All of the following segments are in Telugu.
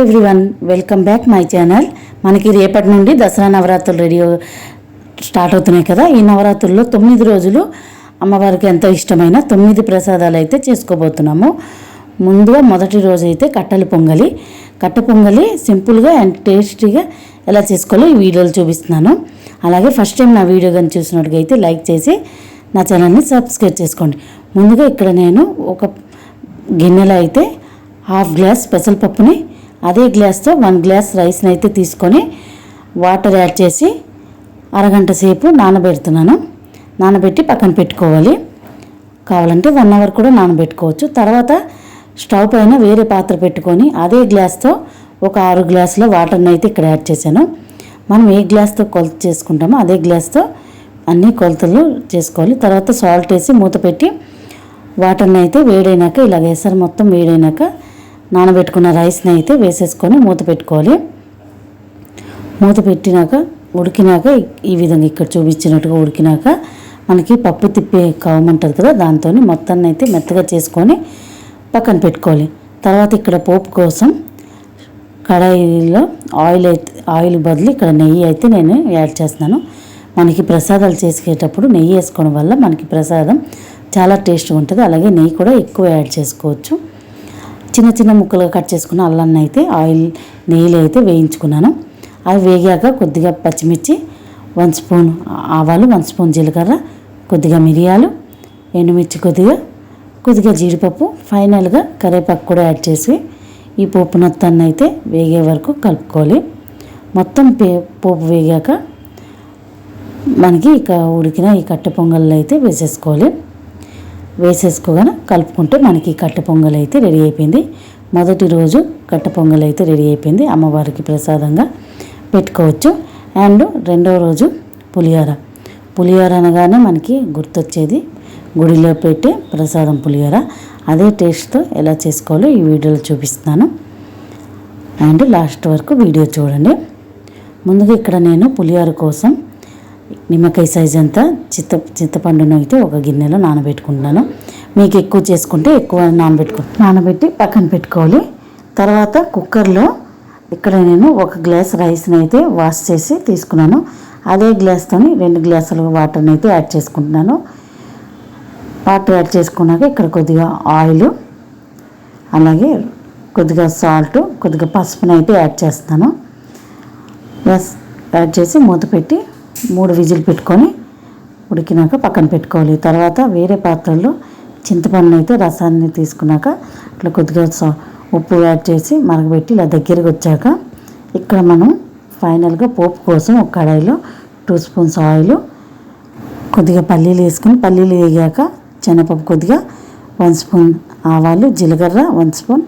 Everyone welcome back my channel. మనకి రేపటి నుండి దసరా నవరాత్రులు రెడీ స్టార్ట్ అవుతున్నాయి కదా. ఈ నవరాత్రుల్లో తొమ్మిది రోజులు అమ్మవారికి ఎంతో ఇష్టమైన తొమ్మిది ప్రసాదాలు అయితే చేసుకోబోతున్నాము. ముందుగా మొదటి రోజు అయితే కట్టెల పొంగలి. కట్ట పొంగలి సింపుల్గా అండ్ టేస్టీగా ఎలా చేసుకోవాలో ఈ వీడియోలు చూపిస్తున్నాను. అలాగే ఫస్ట్ టైం నా వీడియో కానీ చూసినట్టుగా అయితే లైక్ చేసి నా ఛానల్ని సబ్స్క్రైబ్ చేసుకోండి. ముందుగా ఇక్కడ నేను ఒక గిన్నెలో అయితే హాఫ్ గ్లాస్ పెసరపప్పుని అదే గ్లాస్తో వన్ గ్లాస్ రైస్ని అయితే తీసుకొని వాటర్ యాడ్ చేసి అరగంట సేపు నానబెడుతున్నాను. నానబెట్టి పక్కన పెట్టుకోవాలి. కావాలంటే వన్ అవర్ కూడా నానబెట్టుకోవచ్చు. తర్వాత స్టవ్ పైన వేరే పాత్ర పెట్టుకొని అదే గ్లాస్తో ఒక ఆరు గ్లాసుల వాటర్ని అయితే ఇక్కడ యాడ్ చేశాను. మనం ఏ గ్లాస్తో కొలత చేసుకుంటామో అదే గ్లాస్తో అన్ని కొలతలు చేసుకోవాలి. తర్వాత సాల్ట్ వేసి మూత పెట్టి వాటర్ని అయితే వేడైనాక ఇలా వేసారు మొత్తం వేడైనాక నానబెట్టుకున్న రైస్ని అయితే వేసేసుకొని మూత పెట్టుకోవాలి. మూత పెట్టినాక ఉడికినాక ఈ విధంగా ఇక్కడ చూపించినట్టుగా ఉడికినాక మనకి పప్పు తిప్పే కావమంటుంది కదా దాంతో మొత్తాన్ని అయితే మెత్తగా చేసుకొని పక్కన పెట్టుకోవాలి. తర్వాత ఇక్కడ పోపు కోసం కడాయిలో ఆయిల్ అయితే ఆయిల్ బదులు ఇక్కడ నెయ్యి అయితే నేను యాడ్ చేస్తున్నాను. మనకి ప్రసాదాలు చేసుకేటప్పుడు నెయ్యి వేసుకోవడం వల్ల మనకి ప్రసాదం చాలా టేస్ట్గా ఉంటుంది. అలాగే నెయ్యి కూడా ఎక్కువ యాడ్ చేసుకోవచ్చు. చిన్న చిన్న ముక్కలుగా కట్ చేసుకున్న అల్లాన్ని అయితే ఆయిల్ నెయ్యిలో అయితే వేయించుకున్నాను. అవి వేగాక కొద్దిగా పచ్చిమిర్చి వన్ స్పూన్ ఆవాలు వన్ స్పూన్ జీలకర్ర కొద్దిగా మిరియాలు ఎండుమిర్చి కొద్దిగా కొద్దిగా జీడిపప్పు ఫైనల్గా కరివేపాకు కూడా యాడ్ చేసి ఈ పోపు మొత్తాన్ని అయితే వేగే వరకు కలుపుకోవాలి. మొత్తం పే పోపు వేగాక మనకి ఇక ఉడికిన ఈ కట్టె పొంగల్లో అయితే వేసేసుకోవాలి. వేసేసుకోగానే కలుపుకుంటే మనకి కట్ట కట్టె పొంగల్ అయితే రెడీ అయిపోయింది. మొదటి రోజు కట్టె పొంగల్ అయితే రెడీ అయిపోయింది. అమ్మవారికి ప్రసాదంగా పెట్టుకోవచ్చు. అండ్ రెండవ రోజు పులిహోర. పులిహోర అనగానే మనకి గుర్తొచ్చేది గుడిలో పెట్టే ప్రసాదం పులిహోర. అదే టేస్ట్తో ఎలా చేసుకోవాలో ఈ వీడియోలో చూపిస్తున్నాను. అండ్ లాస్ట్ వరకు వీడియో చూడండి. ముందుగా ఇక్కడ నేను పులిహోర కోసం నిమ్మకాయ సైజ్ అంతా చిత్త చింతపండును అయితే ఒక గిన్నెలో నానబెట్టుకుంటున్నాను. మీకు ఎక్కువ చేసుకుంటే ఎక్కువ నానబెట్టుకో నానబెట్టి పక్కన పెట్టుకోవాలి. తర్వాత కుక్కర్లో ఇక్కడ నేను ఒక గ్లాస్ రైస్ని అయితే వాష్ చేసి తీసుకున్నాను. అదే గ్లాస్తోని రెండు గ్లాసులు వాటర్ని అయితే యాడ్ చేసుకుంటున్నాను. వాటర్ యాడ్ చేసుకున్నాక ఇక్కడ కొద్దిగా ఆయిల్ అలాగే కొద్దిగా సాల్ట్ కొద్దిగా పసుపునైతే యాడ్ చేస్తాను. యాడ్ చేసి మూత పెట్టి మూడు విజిల్ పెట్టుకొని ఉడికినాక పక్కన పెట్టుకోవాలి. తర్వాత వేరే పాత్రలో చింతపండు అయితే రసాన్ని తీసుకున్నాక ఇట్లా కొద్దిగా సా- ఉప్పు యాడ్ చేసి మరగబెట్టి ఇలా దగ్గరికి వచ్చాక ఇక్కడ మనం ఫైనల్గా పోపు కోసం ఒక కడాయిలో టూ స్పూన్స్ ఆయిల్ కొద్దిగా పల్లీలు వేసుకుని పల్లీలు వేగాక శనగపప్పు కొద్దిగా వన్ స్పూన్ ఆవాలు జీలకర్ర వన్ స్పూన్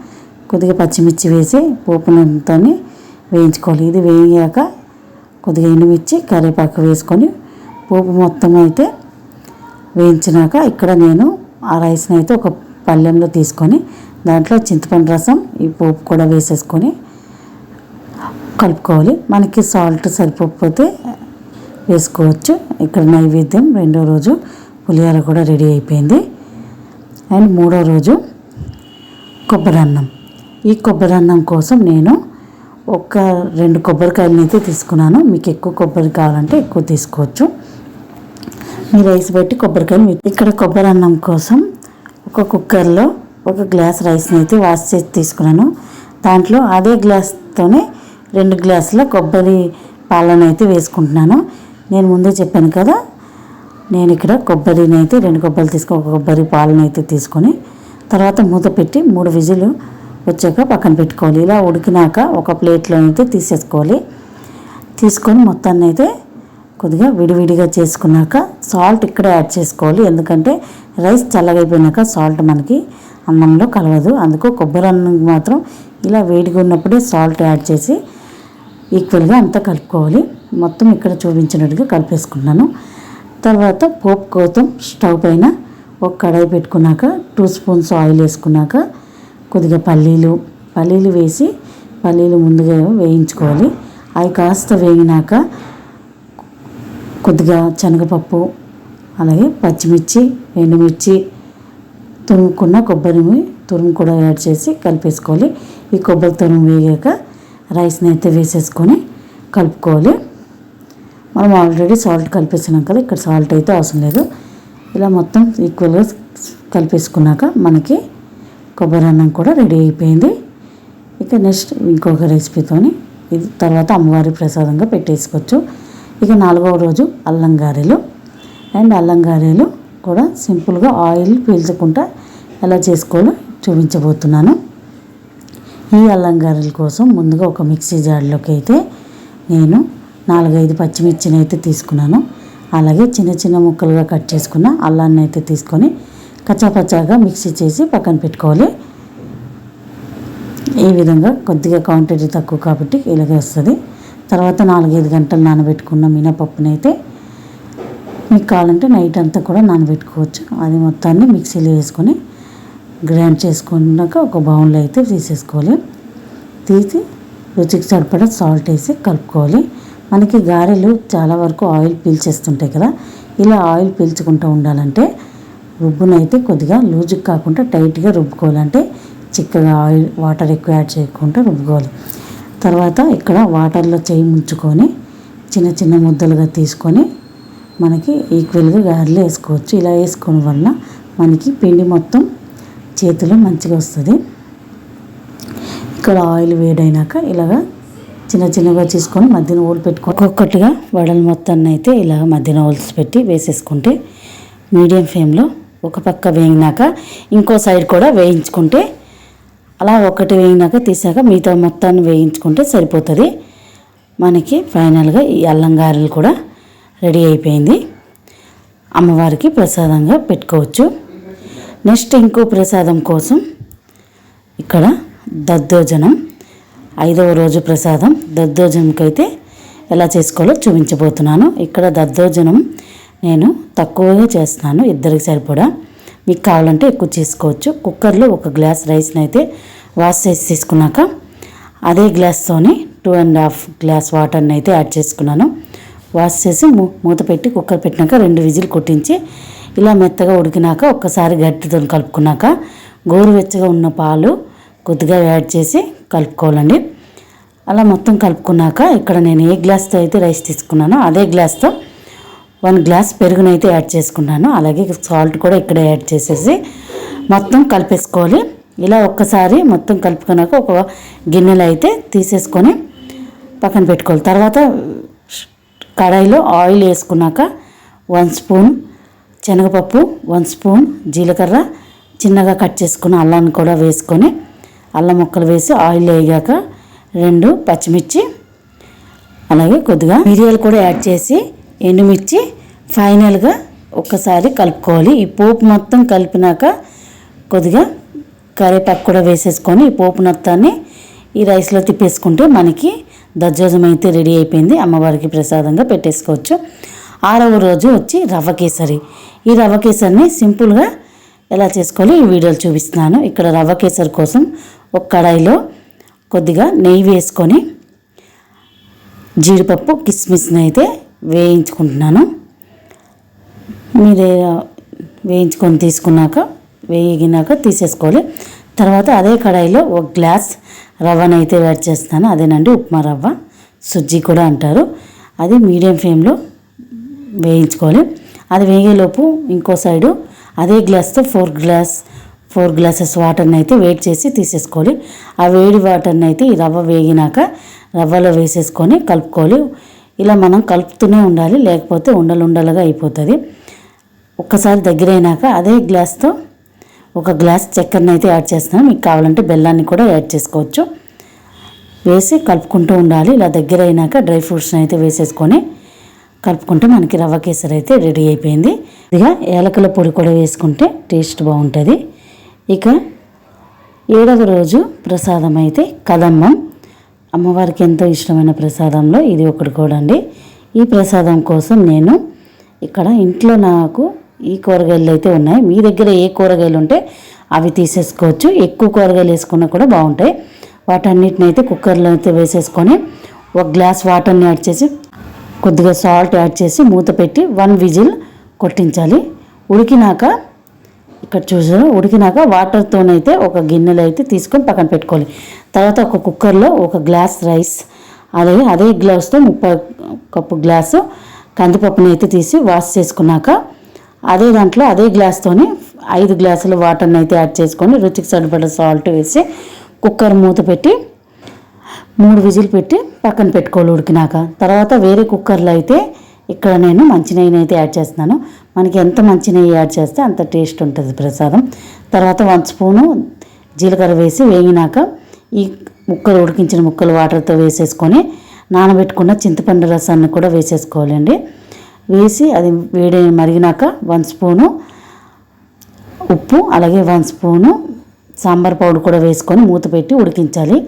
కొద్దిగా పచ్చిమిర్చి వేసి పోపునంతో వేయించుకోవాలి. ఇది వేయగాక కొద్దిగా ఎండుమిర్చి కరివేపాకు వేసుకొని పోపు మొత్తం అయితే వేయించినాక ఇక్కడ నేను ఆ రైస్ని అయితే ఒక పళ్ళెంలో తీసుకొని దాంట్లో చింతపండు రసం ఈ పోపు కూడా వేసేసుకొని కలుపుకోవాలి. మనకి సాల్ట్ సరిపోకపోతే వేసుకోవచ్చు. ఇక్కడ నైవేద్యం రెండో రోజు పులిహోర కూడా రెడీ అయిపోయింది. అండ్ మూడో రోజు కొబ్బరి అన్నం. ఈ కొబ్బరి అన్నం కోసం నేను ఒక రెండు కొబ్బరికాయలని అయితే తీసుకున్నాను. మీకు ఎక్కువ కొబ్బరి కావాలంటే ఎక్కువ తీసుకోవచ్చు. మీ రైస్ పెట్టి కొబ్బరికాయలు ఇక్కడ కొబ్బరి అన్నం కోసం ఒక కుక్కర్లో ఒక గ్లాస్ రైస్ని అయితే వాష్ చేసి తీసుకున్నాను. దాంట్లో అదే గ్లాస్తోనే రెండు గ్లాసుల కొబ్బరి పాలను అయితే వేసుకుంటున్నాను. నేను ముందే చెప్పాను కదా నేను ఇక్కడ కొబ్బరిని అయితే రెండు కొబ్బరి తీసుకొని ఒక కొబ్బరి పాలను అయితే తీసుకొని తర్వాత మూత పెట్టి మూడు విజులు వచ్చాక పక్కన పెట్టుకోవాలి. ఇలా ఉడికినాక ఒక ప్లేట్లో అయితే తీసేసుకోవాలి. తీసుకొని మొత్తాన్ని అయితే కొద్దిగా విడివిడిగా చేసుకున్నాక సాల్ట్ ఇక్కడ యాడ్ చేసుకోవాలి. ఎందుకంటే రైస్ చల్లగైపోయినాక సాల్ట్ మనకి అన్నంలో కలవదు. అందుకు కొబ్బరి అన్నం మాత్రం ఇలా వేడిగా ఉన్నప్పుడే సాల్ట్ యాడ్ చేసి ఈక్వల్గా అంతా కలుపుకోవాలి. మొత్తం ఇక్కడ చూపించినట్టుగా కలిపేసుకున్నాను. తర్వాత పోపు కోసం స్టవ్ పైన ఒక కడాయి పెట్టుకున్నాక టూ స్పూన్స్ ఆయిల్ వేసుకున్నాక కొద్దిగా పల్లీలు పల్లీలు వేసి పల్లీలు ముందుగా వేయించుకోవాలి. అవి కాస్త వేగినాక కొద్దిగా శనగపప్పు అలాగే పచ్చిమిర్చి ఎండుమిర్చి తురుముకున్న కొబ్బరిని తురుము కూడా యాడ్ చేసి కలిపేసుకోవాలి. ఈ కొబ్బరి తురుము వేగాక రైస్ని అయితే వేసేసుకొని కలుపుకోవాలి. మనం ఆల్రెడీ సాల్ట్ కలిపేసినాం కదా ఇక్కడ సాల్ట్ అయితే అవసరం లేదు. ఇలా మొత్తం ఈక్వల్గా కలిపేసుకున్నాక మనకి కొబ్బరి అన్నం కూడా రెడీ అయిపోయింది. ఇక నెక్స్ట్ ఇంకొక రెసిపీతోని ఇది తర్వాత అమ్మవారి ప్రసాదంగా పెట్టేసుకోవచ్చు. ఇక నాలుగవ రోజు అల్లం గారెలు. అండ్ అల్లం గారెలు కూడా సింపుల్గా ఆయిల్ పీల్చకుండా ఎలా చేసుకోవాలో చూపించబోతున్నాను. ఈ అల్లం గారెల కోసం ముందుగా ఒక మిక్సీ జార్లోకి అయితే నేను నాలుగైదు పచ్చిమిర్చిని అయితే తీసుకున్నాను. అలాగే చిన్న చిన్న ముక్కలుగా కట్ చేసుకున్న అల్లాన్ని అయితే తీసుకొని కచ్చాపచ్చాగా మిక్సీ చేసి పక్కన పెట్టుకోవాలి. ఈ విధంగా కొద్దిగా క్వాంటిటీ తక్కువ కాబట్టి ఇలాగే వస్తుంది తర్వాత నాలుగైదు గంటలు నానబెట్టుకున్న మినపప్పునైతే మీకు కావాలంటే నైట్ అంతా కూడా నానబెట్టుకోవచ్చు. అది మొత్తాన్ని మిక్సీలో వేసుకొని గ్రైండ్ చేసుకున్నాక ఒక బౌన్లో అయితే తీసేసుకోవాలి. తీసి రుచికి సరిపడా సాల్ట్ వేసి కలుపుకోవాలి. మనకి గారెలు చాలా వరకు ఆయిల్ పీల్చేస్తుంటాయి కదా. ఇలా ఆయిల్ పీల్చుకుంటూ ఉండాలంటే రుబ్బునైతే కొద్దిగా లూజుకి కాకుండా టైట్గా రుబ్బుకోవాలంటే చిక్కగా ఆయిల్ వాటర్ ఎక్కువ యాడ్ చేయకుండా రుబ్బుకోవాలి. తర్వాత ఇక్కడ వాటర్లో చేయి ముంచుకొని చిన్న చిన్న ముద్దలుగా తీసుకొని మనకి ఈక్వల్గా గారెలు వేసుకోవచ్చు. ఇలా వేసుకోవడం వల్ల మనకి పిండి మొత్తం చేతిలో మంచిగా వస్తుంది. ఇక్కడ ఆయిల్ వేడైనాక ఇలాగా చిన్న చిన్నగా చేసుకొని మధ్యన ఓలు పెట్టుకొని ఒక్కొక్కటిగా వడలు మొత్తాన్ని అయితే ఇలా మధ్యన ఓల్స్ పెట్టి వేసేసుకుంటే మీడియం ఫ్లేమ్లో ఒక పక్క వేగినాక ఇంకో సైడ్ కూడా వేయించుకుంటే అలా ఒకటి వేగినాక తీసాక మిగతా మొత్తాన్ని వేయించుకుంటే సరిపోతుంది. మనకి ఫైనల్గా ఈ అల్లం గారెలు కూడా రెడీ అయిపోయింది. అమ్మవారికి ప్రసాదంగా పెట్టుకోవచ్చు. నెక్స్ట్ ఇంకో ప్రసాదం కోసం ఇక్కడ దద్దోజనం ఐదవ రోజు ప్రసాదం. దద్దోజనంకైతే ఎలా చేసుకోవాలో చూపించబోతున్నాను. ఇక్కడ దద్దోజనం నేను తక్కువగా చేస్తున్నాను ఇద్దరికి సరిపడా. మీకు కావాలంటే ఎక్కువ చేసుకోవచ్చు. కుక్కర్లో ఒక గ్లాస్ రైస్ని అయితే వాష్ చేసి తీసుకున్నాక అదే గ్లాస్తోని టూ అండ్ హాఫ్ గ్లాస్ వాటర్ని అయితే యాడ్ చేసుకున్నాను. వాష్ చేసి మూ- మూత పెట్టి కుక్కర్ పెట్టినాక రెండు విజిల్ కొట్టించి ఇలా మెత్తగా ఉడికినాక ఒక్కసారి గట్టితో కలుపుకున్నాక గోరువెచ్చగా ఉన్న పాలు కొద్దిగా యాడ్ చేసి కలుపుకోవాలండి. అలా మొత్తం కలుపుకున్నాక ఇక్కడ నేను ఏ గ్లాస్తో అయితే రైస్ తీసుకున్నానో అదే గ్లాస్తో వన్ గ్లాస్ పెరుగునైతే యాడ్ చేసుకున్నాను. అలాగే సాల్ట్ కూడా ఇక్కడే యాడ్ చేసేసి మొత్తం కలిపేసుకోవాలి. ఇలా ఒక్కసారి మొత్తం కలుపుకున్నాక ఒక గిన్నెలు అయితే తీసేసుకొని పక్కన పెట్టుకోవాలి. తర్వాత కడాయిలో ఆయిల్ వేసుకున్నాక వన్ స్పూన్ శనగపప్పు వన్ స్పూన్ జీలకర్ర చిన్నగా కట్ చేసుకున్న అల్లాన్ని కూడా వేసుకొని అల్లం ముక్కలు వేసి ఆయిల్ వేగాక రెండు పచ్చిమిర్చి అలాగే కొద్దిగా మిరియాలు కూడా యాడ్ చేసి ఎండుమిర్చి ఫైనల్గా ఒక్కసారి కలుపుకోవాలి. ఈ పోపు మొత్తం కలిపినాక కొద్దిగా కరివేపాకు కూడా వేసేసుకొని ఈ పోపు మొత్తాన్ని ఈ రైస్లో తిప్పేసుకుంటే మనకి దజ్జోజం అయితే రెడీ అయిపోయింది. అమ్మవారికి ప్రసాదంగా పెట్టేసుకోవచ్చు. ఆరవ రోజు వచ్చి రవ్వ కేసరి. ఈ రవ్వ కేసరిని సింపుల్గా ఎలా చేసుకోవాలి ఈ వీడియోలు చూపిస్తున్నాను. ఇక్కడ రవ్వ కేసరి కోసం ఒక కడాయిలో కొద్దిగా నెయ్యి వేసుకొని జీడిపప్పు కిస్మిస్ని అయితే వేయించుకుంటున్నాను. మీరే వేయించుకొని తీసుకున్నాక వేగినాక తీసేసుకోవాలి. తర్వాత అదే కడాయిలో ఒక గ్లాస్ రవ్వను అయితే యాడ్ చేస్తాను. అదేనండి ఉప్మా రవ్వ. సుజ్జి కూడా అంటారు. అది మీడియం ఫ్లేమ్లో వేయించుకోవాలి. అది వేగేలోపు ఇంకో సైడు అదే గ్లాస్తో ఫోర్ గ్లాస్ ఫోర్ గ్లాసెస్ వాటర్ని అయితే వేడి చేసి తీసేసుకోవాలి. ఆ వేడి వాటర్ని అయితే ఈ రవ్వ వేగినాక రవ్వలో వేసేసుకొని కలుపుకోవాలి. ఇలా మనం కలుపుతూనే ఉండాలి లేకపోతే ఉండలు ఉండలుగా అయిపోతుంది. ఒక్కసారి దగ్గర అయినాక అదే గ్లాస్తో ఒక గ్లాస్ చక్కెరని అయితే యాడ్ చేస్తున్నాను. మీకు కావాలంటే బెల్లాన్ని కూడా యాడ్ చేసుకోవచ్చు. వేసి కలుపుకుంటూ ఉండాలి. ఇలా దగ్గర అయినాక డ్రై ఫ్రూట్స్ని అయితే వేసేసుకొని కలుపుకుంటే మనకి రవ్వ కేసరి అయితే రెడీ అయిపోయింది. ఇదిగా ఏలకల పొడి కూడా వేసుకుంటే టేస్ట్ బాగుంటుంది. ఇక ఏడవ రోజు ప్రసాదం అయితే కదమ్మం. అమ్మవారికి ఎంతో ఇష్టమైన ప్రసాదంలో ఇది ఒకటి కూడా అండి. ఈ ప్రసాదం కోసం నేను ఇక్కడ ఇంట్లో నాకు ఈ కూరగాయలు అయితే ఉన్నాయి. మీ దగ్గర ఏ కూరగాయలు ఉంటే అవి తీసేసుకోవచ్చు. ఎక్కువ కూరగాయలు వేసుకున్నా కూడా బాగుంటాయి. వాటన్నిటిని అయితే కుక్కర్లో అయితే వేసేసుకొని ఒక గ్లాస్ వాటర్ని యాడ్ చేసి కొద్దిగా సాల్ట్ యాడ్ చేసి మూత పెట్టి వన్ విజిల్ కొట్టించాలి. ఉడికినాక ఇక్కడ చూసారు? ఉడికినాక వాటర్తోనైతే ఒక గిన్నెలో అయితే తీసుకొని పక్కన పెట్టుకోవాలి. తర్వాత ఒక కుక్కర్లో ఒక గ్లాస్ రైస్ అలాగే అదే గ్లాస్తో ముప్పై కప్పు గ్లాసు కందిపప్పుని అయితే తీసి వాష్ చేసుకున్నాక అదే దాంట్లో అదే గ్లాస్తోని ఐదు గ్లాసుల వాటర్ని అయితే యాడ్ చేసుకొని రుచికి సరిపడ సాల్ట్ వేసి కుక్కర్ మూత పెట్టి మూడు విజిల్ పెట్టి పక్కన పెట్టుకోవాలి ఉడికినాక. తర్వాత వేరే కుక్కర్లో అయితే ఇక్కడ నేను మంచినెయ్యిని అయితే యాడ్ చేస్తున్నాను. మనకి ఎంత మంచినెయ్యి యాడ్ చేస్తే అంత టేస్ట్ ఉంటుంది ప్రసాదం. తర్వాత వన్ స్పూను జీలకర్ర వేసి వేగినాక ఈ ముక్కలు ఉడికించిన ముక్కలు వాటర్తో వేసేసుకొని నానబెట్టుకున్న చింతపండు రసాన్ని కూడా వేసేసుకోవాలండి. వేసి అది వేడి మరిగినాక వన్ స్పూను ఉప్పు అలాగే వన్ స్పూను సాంబార్ పౌడర్ కూడా వేసుకొని మూత పెట్టి ఉడికించాలి.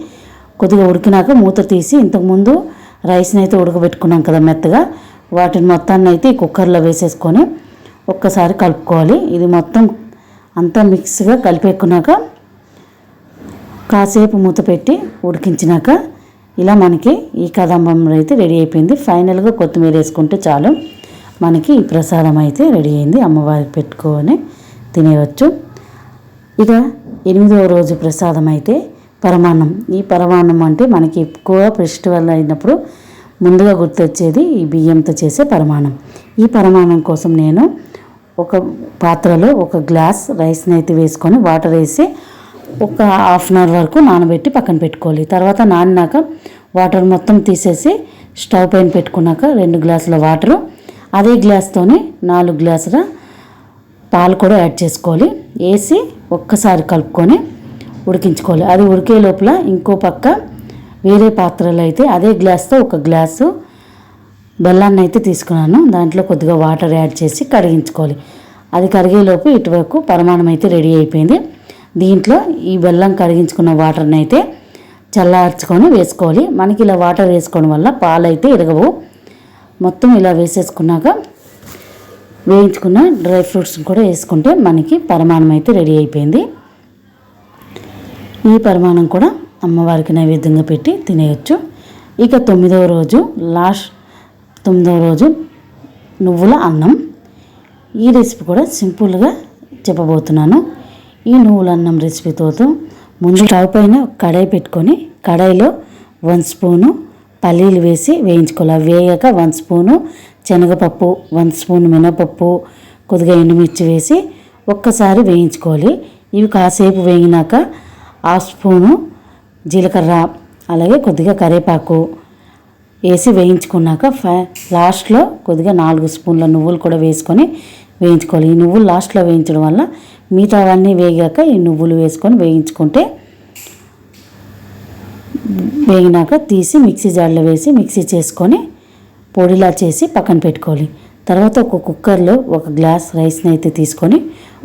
కొద్దిగా ఉడికినాక మూత తీసి ఇంతకుముందు రైస్ని అయితే ఉడకబెట్టుకున్నాం కదా మెత్తగా వాటిని మొత్తాన్ని అయితే ఈ కుక్కర్లో వేసేసుకొని ఒక్కసారి కలుపుకోవాలి. ఇది మొత్తం అంతా మిక్స్గా కలిపేకున్నాక కాసేపు మూత పెట్టి ఉడికించినాక ఇలా మనకి ఈ కదంబం అయితే రెడీ అయిపోయింది. ఫైనల్గా కొత్తిమీర వేసుకుంటే చాలు. మనకి ఈ ప్రసాదం అయితే రెడీ అయింది. అమ్మవారికి పెట్టుకొని తినేయవచ్చు ఇక ఎనిమిదవ రోజు ప్రసాదం అయితే పరమాన్నం. ఈ పరమాన్నం అంటే మనకి ఎక్కువ ఫెస్టివల్ అయినప్పుడు ముందుగా గుర్తొచ్చేది ఈ బియ్యంతో చేసే పరమాన్నం. ఈ పరమాన్నం కోసం నేను ఒక పాత్రలో ఒక గ్లాస్ రైస్ని అయితే వేసుకొని వాటర్ వేసి ఒక హాఫ్ అన్ అవర్ వరకు నానబెట్టి పక్కన పెట్టుకోవాలి. తర్వాత నానినాక వాటర్ మొత్తం తీసేసి స్టవ్ పైన పెట్టుకున్నాక రెండు గ్లాసుల వాటరు అదే గ్లాస్తోనే నాలుగు గ్లాసుల పాలు కూడా యాడ్ చేసుకోవాలి. వేసి ఒక్కసారి కలుపుకొని ఉడికించుకోవాలి. అది ఉడికే లోపల ఇంకో పక్క వేరే పాత్రలో అయితే అదే గ్లాస్తో ఒక గ్లాసు బెల్లాన్ని అయితే తీసుకున్నాను. దాంట్లో కొద్దిగా వాటర్ యాడ్ చేసి కరిగించుకోవాలి. అది కరిగేలోపు ఇటువరకు పరిమాణం అయితే రెడీ అయిపోయింది. దీంట్లో ఈ బెల్లం కరిగించుకున్న వాటర్ని అయితే చల్లార్చుకొని వేసుకోవాలి. మనకి ఇలా వాటర్ వేసుకోవడం వల్ల పాలు అయితే ఎరగవు మొత్తం ఇలా వేసేసుకున్నాక వేయించుకున్న డ్రై ఫ్రూట్స్ కూడా వేసుకుంటే మనకి పరిమాణం అయితే రెడీ అయిపోయింది. ఈ పరిమాణం కూడా అమ్మవారికి నైవేద్యంగా పెట్టి తినేయచ్చు. ఇక తొమ్మిదవ రోజు లాస్ట్ తొమ్మిదవ రోజు నువ్వుల అన్నం. ఈ రెసిపీ కూడా సింపుల్గా చెప్పబోతున్నాను. ఈ నువ్వుల అన్నం రెసిపీతో ముందు స్టవ్ పైన కడాయి పెట్టుకొని కడాయిలో వన్ స్పూను పల్లీలు వేసి వేయించుకోవాలి. అవి వేయక వన్ స్పూను శనగపప్పు వన్ స్పూన్ మినపప్పు కొద్దిగా ఎండుమిర్చి వేసి ఒక్కసారి వేయించుకోవాలి. ఇవి కాసేపు వేగినాక హాఫ్ స్పూను జీలకర్ర అలాగే కొద్దిగా కరివేపాకు వేసి వేయించుకున్నాక ఫై లాస్ట్లో కొద్దిగా నాలుగు స్పూన్ల నువ్వులు కూడా వేసుకొని వేయించుకోవాలి. ఈ నువ్వులు లాస్ట్లో వేయించడం వల్ల మిగతావన్నీ వేగాక ఈ నువ్వులు వేసుకొని వేయించుకుంటే వేగినాక తీసి మిక్సీ జార్లో వేసి మిక్సీ చేసుకొని పొడిలా చేసి పక్కన పెట్టుకోవాలి. తర్వాత ఒక కుక్కర్లో ఒక గ్లాస్ రైస్ని అయితే తీసుకొని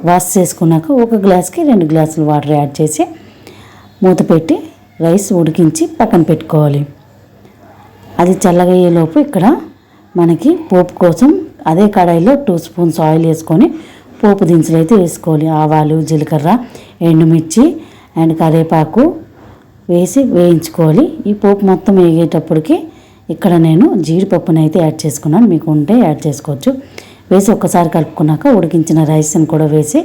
వాష్ చేసుకున్నాక ఒక గ్లాస్కి రెండు గ్లాసులు వాటర్ యాడ్ చేసి మూత పెట్టి రైస్ ఉడికించి పక్కన పెట్టుకోవాలి. అది చల్లగయ్యేలోపు ఇక్కడ మనకి పోపు కోసం అదే కడాయిలో టూ స్పూన్స్ ఆయిల్ వేసుకొని పోపు దినుసులు అయితే వేసుకోవాలి. ఆవాలు జీలకర్ర ఎండుమిర్చి అండ్ కరివేపాకు వేసి వేయించుకోవాలి. ఈ పోపు మొత్తం వేగేటప్పటికి ఇక్కడ నేను జీడిపప్పును అయితే యాడ్ చేసుకున్నాను. మీకు ఉంటే యాడ్ చేసుకోవచ్చు. వేసి ఒక్కసారి కలుపుకున్నాక ఉడికించిన రైస్ని కూడా వేసి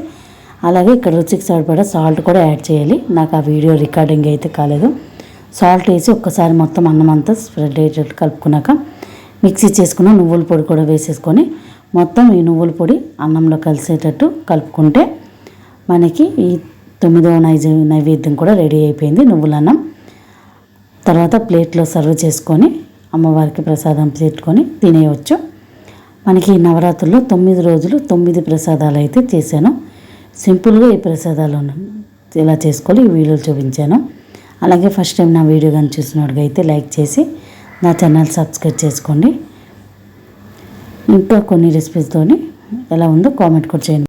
అలాగే ఇక్కడ రుచికి సరిపడా సాల్ట్ కూడా యాడ్ చేయాలి. నాకు ఆ వీడియో రికార్డింగ్ అయితే కాలేదు. సాల్ట్ వేసి ఒక్కసారి మొత్తం అన్నం అంతా స్ప్రెడ్ అయ్యేటట్టు కలుపుకున్నాక మిక్సీ చేసుకున్న నువ్వుల పొడి కూడా వేసేసుకొని మొత్తం ఈ నువ్వుల పొడి అన్నంలో కలిసేటట్టు కలుపుకుంటే మనకి ఈ తొమ్మిదవ నైజ నైవేద్యం కూడా రెడీ అయిపోయింది నువ్వుల అన్నం. తర్వాత ప్లేట్లో సర్వ్ చేసుకొని అమ్మవారికి ప్రసాదం పెట్టుకొని తినేయవచ్చు మనకి నవరాత్రుల్లో తొమ్మిది రోజులు తొమ్మిది ప్రసాదాలు అయితే చేశాను. సింపుల్గా ఈ ప్రసాదాలు ఎలా చేసుకోవాలి ఈ వీడియోలు చూపించాను. అలాగే ఫస్ట్ టైం నా వీడియో కానీ చూసినట్టుగా అయితే లైక్ చేసి నా ఛానల్ సబ్స్క్రైబ్ చేసుకోండి. ఇంకా కొన్ని రెసిపీస్తోని ఎలా ఉందో కామెంట్ కూడా చేయండి.